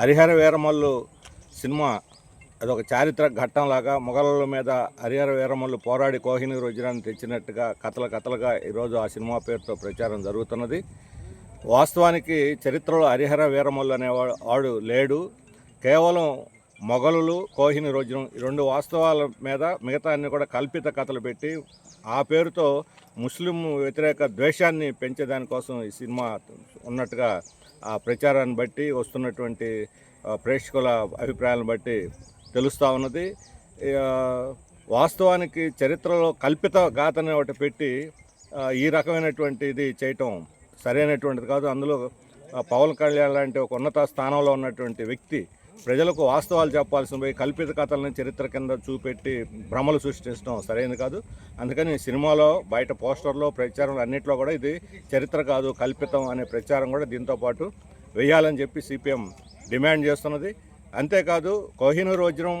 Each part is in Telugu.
హరిహర వీరమల్లు సినిమా అదొక చారిత్రక ఘట్టంలాగా మొఘలుల మీద హరిహర వీరమల్లు పోరాడి కోహిని రుజురాన్ని తెచ్చినట్టుగా కథల కథలుగా ఈరోజు ఆ సినిమా పేరుతో ప్రచారం జరుగుతున్నది. వాస్తవానికి చరిత్రలో హరిహర వీరమల్లు అనేవాడు వాడు లేడు. కేవలం మొఘలులు కోహిని రోజునం ఈ రెండు వాస్తవాల మీద మిగతా అన్ని కూడా కల్పిత కథలు పెట్టి ఆ పేరుతో ముస్లిం వ్యతిరేక ద్వేషాన్ని పెంచేదానికోసం ఈ సినిమా ఉన్నట్టుగా ఆ ప్రచారాన్ని బట్టి వస్తున్నటువంటి ప్రేక్షకుల అభిప్రాయాలను బట్టి తెలుస్తూ ఉన్నది. వాస్తవానికి చరిత్రలో కల్పిత గాథని ఒకటి పెట్టి ఈ రకమైనటువంటి ఇది చేయటం సరైనటువంటిది కాదు. అందులో పవన్ కళ్యాణ్ లాంటి ఒక ఉన్నత స్థానంలో ఉన్నటువంటి వ్యక్తి ప్రజలకు వాస్తవాలు చెప్పాల్సిన కల్పిత కథలను చరిత్ర కింద చూపెట్టి భ్రమలు సృష్టించడం సరైనది కాదు. అందుకని సినిమాలో బయట పోస్టర్లో ప్రచారం అన్నింటిలో కూడా ఇది చరిత్ర కాదు కల్పితం అనే ప్రచారం కూడా దీంతో పాటు వేయాలని చెప్పి సిపిఎం డిమాండ్ చేస్తున్నది. అంతేకాదు కోహినూరు వజ్రం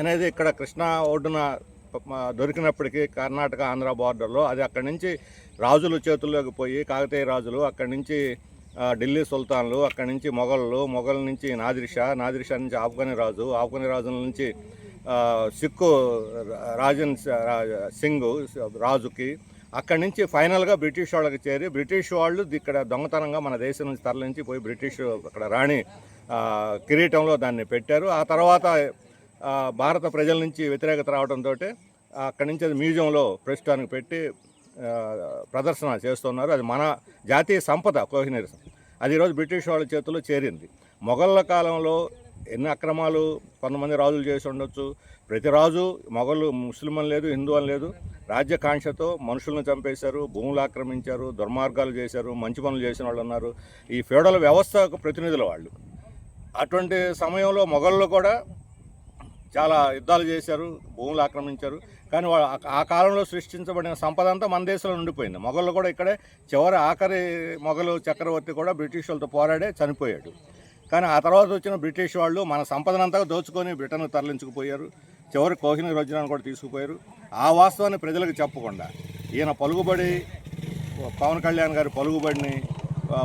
అనేది ఇక్కడ కృష్ణా ఒడ్డున దొరికినప్పటికీ కర్ణాటక ఆంధ్ర బార్డర్లో అది అక్కడి నుంచి రాజుల చేతుల్లోకి పోయి కాకతీయ రాజులు అక్కడి నుంచి ఢిల్లీ సుల్తాన్లు అక్కడి నుంచి మొఘళ్ళు మొఘల్ నుంచి నాదిర్షా నాదిర్షా నుంచి ఆఫ్ఘని రాజు ఆఫ్ఘని రాజుల నుంచి సిక్కు రాజన్ రా- సింగ్ రాజుకి అక్కడి నుంచి ఫైనల్గా బ్రిటిష్ వాళ్ళకి చేరి బ్రిటిష్ వాళ్ళు ఇక్కడ దొంగతనంగా మన దేశం నుంచి తరలించి పోయి బ్రిటిష్ అక్కడ రాణి కిరీటంలో దాన్ని పెట్టారు. ఆ తర్వాత భారత ప్రజల నుంచి వ్యతిరేకత రావడంతో అక్కడి నుంచి అది మ్యూజియంలో ప్రస్తుతానికి పెట్టి ప్రదర్శన చేస్తున్నారు. అది మన జాతీయ సంపద కోహినీర్ అది ఈరోజు బ్రిటిష్ వాళ్ళ చేతిలో చేరింది. మొఘళ్ళ కాలంలో ఎన్ని అక్రమాలు కొంతమంది రాజులు చేసి ఉండొచ్చు. ప్రతి రాజు మొఘలు ముస్లిం అని లేదు హిందూ అని లేదు రాజ్యకాంక్షతో మనుషులను చంపేశారు భూములు ఆక్రమించారు దుర్మార్గాలు చేశారు మంచి పనులు చేసిన వాళ్ళు ఉన్నారు ఈ ఫ్యూడల్ వ్యవస్థకు ప్రతినిధుల వాళ్ళు. అటువంటి సమయంలో మొఘళ్ళు కూడా చాలా యుద్ధాలు చేశారు భూములు ఆక్రమించారు. కానీ వాళ్ళు ఆ- కాలంలో సృష్టించబడిన సంపద అంతా మన దేశంలో ఉండిపోయింది. మొఘలు కూడా ఇక్కడే చివరి ఆఖరి మొఘలు చక్రవర్తి కూడా బ్రిటిష్ వాళ్ళతో పోరాడే చనిపోయాడు. కానీ ఆ తర్వాత వచ్చిన బ్రిటిష్ వాళ్ళు మన సంపదనంతా దోచుకొని బ్రిటన్ తరలించుకుపోయారు. చివరి కోహిని రోజునాన్ని కూడా తీసుకుపోయారు. ఆ వాస్తవాన్ని ప్రజలకు చెప్పకుండా ఈయన పలుకుబడి పవన్ కళ్యాణ్ గారి పలుకుబడిని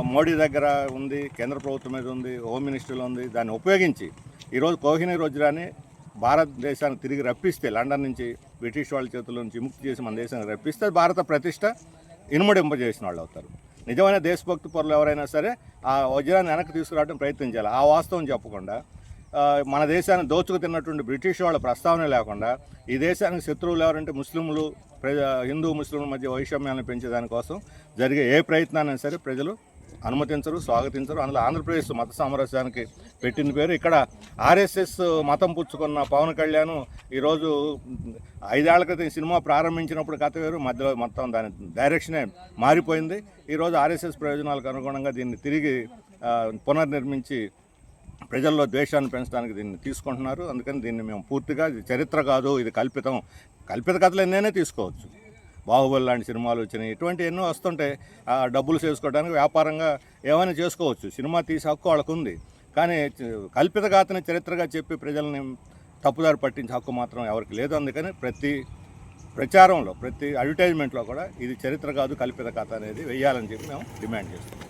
మోడీ దగ్గర ఉంది కేంద్ర ప్రభుత్వం మీద ఉంది హోమ్ మినిస్ట్రీలో ఉంది. దాన్ని ఉపయోగించి ఈరోజు కోహిని రోజురాని భారతదేశానికి తిరిగి రప్పిస్తే లండన్ నుంచి బ్రిటిష్ వాళ్ళ చేతుల నుంచి విముక్తి చేసి మన దేశానికి రప్పిస్తే భారత ప్రతిష్ట ఇనుమడింపజేసిన వాళ్ళు అవుతారు. నిజమైన దేశభక్తి పరులు ఎవరైనా సరే ఆ వజ్రాన్ని వెనక్కి తీసుకురావడం ప్రయత్నం చేయాలి. ఆ వాస్తవం చెప్పకుండా మన దేశాన్ని దోచుకు తిన్నటువంటి బ్రిటిష్ వాళ్ళ ప్రస్తావన లేకుండా ఈ దేశానికి శత్రువులు ఎవరంటే ముస్లింలు ప్రజ హిందూ ముస్లింల మధ్య వైషమ్యాలను పెంచేదానికోసం జరిగే ఏ ప్రయత్నాన్ని సరే ప్రజలు అనుమతించరు స్వాగతించరు. అందులో ఆంధ్రప్రదేశ్ మత సామరస్యానికి పెట్టిన పేరు ఇక్కడ ఆర్ఎస్ఎస్ మతం పుచ్చుకున్న పవన్ కళ్యాణ్ ఈరోజు ఐదేళ్ళ క్రితం ఈ సినిమా ప్రారంభించినప్పుడు కథ వేరు మధ్యలో మొత్తం దాని డైరెక్షనే మారిపోయింది. ఈరోజు ఆర్ఎస్ఎస్ ప్రయోజనాలకు అనుగుణంగా దీన్ని తిరిగి పునర్నిర్మించి ప్రజల్లో ద్వేషాన్ని పెంచడానికి దీన్ని తీసుకుంటున్నారు. అందుకని దీన్ని మేము పూర్తిగా చరిత్ర కాదు ఇది కల్పితం. కల్పిత కథలు ఎన్నైనా తీసుకోవచ్చు. బాహుబలి లాంటి సినిమాలు వచ్చినాయి. ఇటువంటి ఎన్నో వస్తుంటే డబ్బులు చేసుకోవడానికి వ్యాపారంగా ఏమైనా చేసుకోవచ్చు. సినిమా తీసే హక్కు వాళ్ళకు ఉంది కానీ కల్పిత గాథని చరిత్రగా చెప్పి ప్రజల్ని తప్పుదారి పట్టించే హక్కు మాత్రం ఎవరికి లేదు. అందుకని ప్రతి ప్రచారంలో ప్రతి అడ్వర్టైజ్మెంట్లో కూడా ఇది చరిత్ర కాదు కల్పిత కథ అనేది వెయ్యాలని చెప్పి మేము డిమాండ్ చేస్తాం